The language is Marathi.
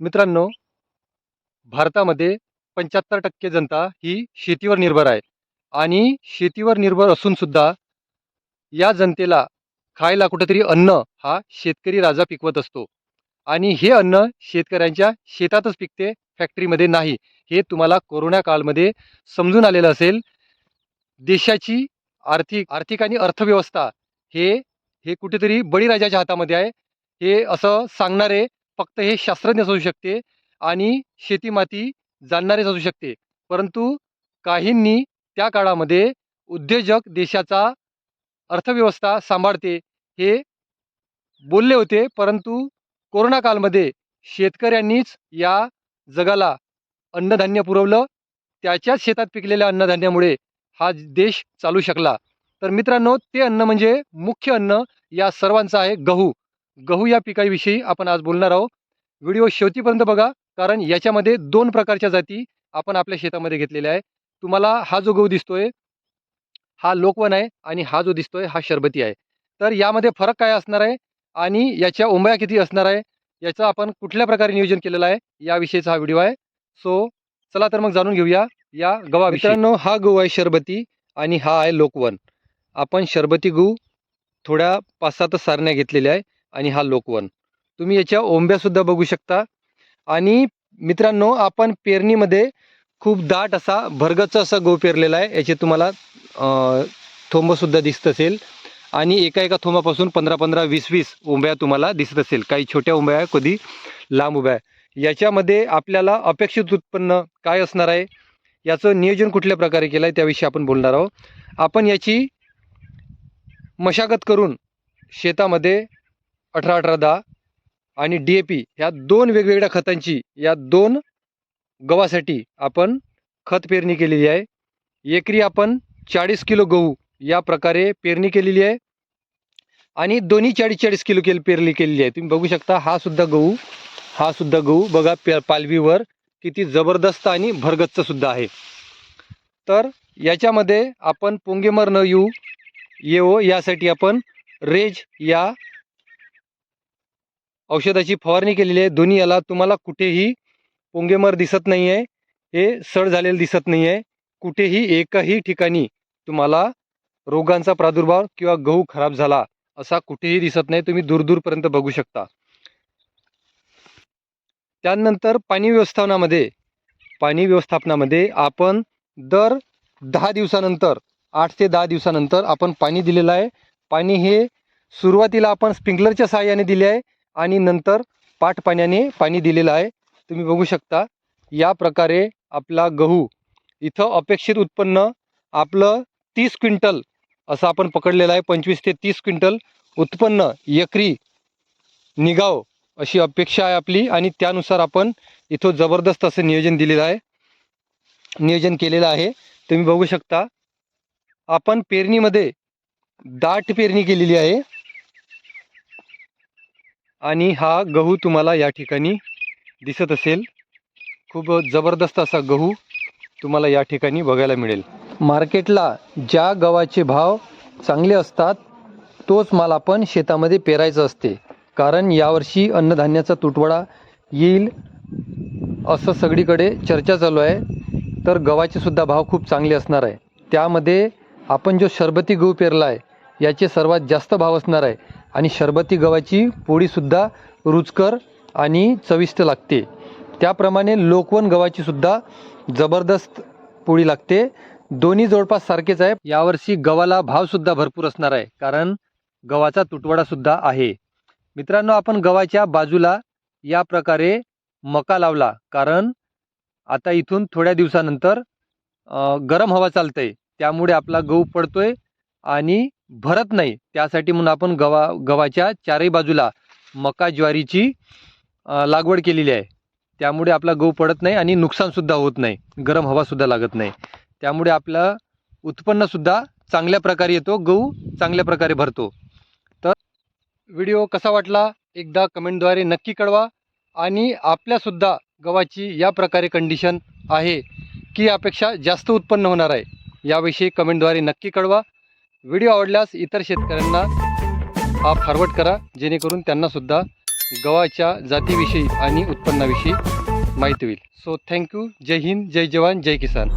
मित्रांनो भारतामध्ये पंच्याहत्तर टक्के जनता ही शेतीवर निर्भर आहे. आणि शेतीवर निर्भर असूनसुद्धा या जनतेला खायला कुठेतरी अन्न हा शेतकरी राजा पिकवत असतो. आणि हे अन्न शेतकऱ्यांच्या शेतातच पिकते फॅक्टरीमध्ये नाही. हे तुम्हाला कोरोना काळमध्ये समजून आलेलं असेल. देशाची आर्थिक आर्थिक आणि अर्थव्यवस्था हे हे कुठेतरी बळीराजाच्या हातामध्ये आहे. हे असं सांगणारे फक्त हे शास्त्रज्ञ असू शकते आणि शेतीमाती जाणणारेच असू शकते. परंतु काहींनी त्या काळामध्ये उद्योजक देशाचा अर्थव्यवस्था सांभाळते हे बोलले होते. परंतु कोरोना कालमध्ये शेतकऱ्यांनीच या जगाला अन्नधान्य पुरवलं. त्याच्याच शेतात पिकलेल्या अन्नधान्यामुळे हा देश चालू शकला. तर मित्रांनो ते अन्न म्हणजे मुख्य अन्न या सर्वांचं आहे गहू. गहू या पिकाविषयी आपण आज बोलणार आहोत. व्हिडिओ शेवटीपर्यंत बघा कारण याच्यामध्ये दोन प्रकारच्या जाती आपण आपल्या शेतामध्ये घेतलेल्या आहे तुम्हाला हा जो गहू दिसतोय हा लोकवन आहे आणि हा जो दिसतोय हा शरबती आहे. तर यामध्ये फरक काय असणार आहे आणि याच्या उंबया किती असणार आहे याचं आपण कुठल्या प्रकारे नियोजन केलेलं आहे याविषयीचा हा व्हिडिओ आहे. सो चला तर मग जाणून घेऊया या गव्हा मित्रांनो हा गहू आहे शरबती आणि हा आहे लोकवन. आपण शरबती गहू थोड्या पाच सात सारण्या घेतलेल्या आहे. आणि हा लोकवन. तुम्ही याच्या ओंब्यासुद्धा बघू शकता. आणि मित्रांनो आपण पेरणीमध्ये खूप दाट असा भरगच असा गहू पेरलेला आहे. याचे तुम्हाला थोंबसुद्धा दिसत असेल. आणि एका एका थोंबापासून पंधरा पंधरा वीस वीस उंब्या तुम्हाला दिसत असेल. काही छोट्या उंब्या आहे कधी लांब उभ्या आहे. याच्यामध्ये आपल्याला अपेक्षित उत्पन्न काय असणार आहे? याचं नियोजन कुठल्या प्रकारे केलं आहे त्याविषयी आपण बोलणार आहोत. आपण याची मशागत करून शेतामध्ये अठरा अठरा दहा आणि डी ए पी ह्या दोन वेगवेगळ्या खतांची या दोन गव्हासाठी आपण खत पेरणी केलेली आहे. एकरी आपण चाळीस किलो गहू या प्रकारे पेरणी केलेली आहे. आणि दोन्ही चाळीस चाळीस किलो केल पेरणी केलेली आहे. तुम्ही बघू शकता हा सुद्धा गहू हा सुद्धा गहू बघा पे पालवीवर किती जबरदस्त आणि भरगच्च सुद्धा आहे. तर याच्यामध्ये आपण पोंगेमर न येऊ येवो यासाठी आपण रेज या औषधाची फवारणी केलेली आहे. दोन्ही याला तुम्हाला कुठेही पोंगेमर दिसत नाही आहे हे सड झालेलं दिसत नाही आहे कुठेही एकही ठिकाणी तुम्हाला रोगांचा प्रादुर्भाव किंवा गहू खराब झाला असा कुठेही दिसत नाही. तुम्ही दूरदूरपर्यंत बघू शकता. त्यानंतर पाणी व्यवस्थापनामध्ये पाणी व्यवस्थापनामध्ये आपण दर दहा दिवसानंतर आठ ते दहा दिवसानंतर आपण पाणी दिलेलं आहे. पाणी हे सुरुवातीला आपण स्प्रिंकलरच्या सहाय्याने दिले आहे. आणि नंतर पाठ पाण्याने पाणी दिलेलं आहे. तुम्ही बघू शकता या प्रकारे आपला गहू इथं अपेक्षित उत्पन्न आपलं तीस क्विंटल असं आपण पकडलेलं आहे पंचवीस ते तीस क्विंटल उत्पन्न एकरी निगाव अशी अपेक्षा आहे आपली. आणि त्यानुसार आपण इथं जबरदस्त असं नियोजन दिलेलं आहे. नियोजन केलेलं आहे. तुम्ही बघू शकता आपण पेरणीमध्ये दाट पेरणी केलेली आहे. आणि हा गहू तुम्हाला या ठिकाणी दिसत असेल. खूप जबरदस्त असा गहू तुम्हाला या ठिकाणी बघायला मिळेल. मार्केटला ज्या गव्हाचे भाव चांगले असतात तोच माल आपण शेतामध्ये पेरायचं असते. कारण यावर्षी अन्नधान्याचा तुटवडा येईल असं सगळीकडे चर्चा चालू आहे. तर गव्हाचे सुद्धा भाव खूप चांगले असणार आहे. त्यामध्ये आपण जो शरबती गहू पेरला आहे याचे सर्वात जास्त भाव असणार आहे. आणि शरबती गव्हाची पोळीसुद्धा रुचकर आणि चविष्ट लागते. त्याप्रमाणे लोकवन गव्हाचीसुद्धा जबरदस्त पोळी लागते. दोन्ही जवळपास सारखेच आहे. यावर्षी गव्हाला भावसुद्धा भरपूर असणार आहे कारण गव्हाचा तुटवडासुद्धा आहे. मित्रांनो आपण गव्हाच्या बाजूला या प्रकारे मका लावला कारण आता इथून थोड्या दिवसानंतर गरम हवा चालतंय. त्यामुळे आपला गहू पडतोय. आणि भरत नाही. त्यासाठी म्हणून आपण गवा गव्हाच्या चारही बाजूला मका ज्वारीची लागवड केलेली आहे. त्यामुळे आपला गहू पडत नाही आणि नुकसानसुद्धा होत नाही. गरम हवासुद्धा लागत नाही. त्यामुळे आपलं उत्पन्नसुद्धा चांगल्या प्रकारे येतो गहू चांगल्या प्रकारे भरतो. तर व्हिडिओ कसा वाटला एकदा कमेंटद्वारे नक्की कळवा आणि आपल्यासुद्धा गव्हाची या प्रकारे कंडिशन आहे की यापेक्षा जास्त उत्पन्न होणार आहे याविषयी कमेंटद्वारे नक्की कळवा. व्हिडिओ आवडल्यास इतर शेतकऱ्यांना हा फॉरवर्ड करा जेणेकरून त्यांनासुद्धा गव्हाच्या जातीविषयी आणि उत्पन्नाविषयी माहिती होईल. सो थँक्यू जय हिंद जय जवान जय किसान.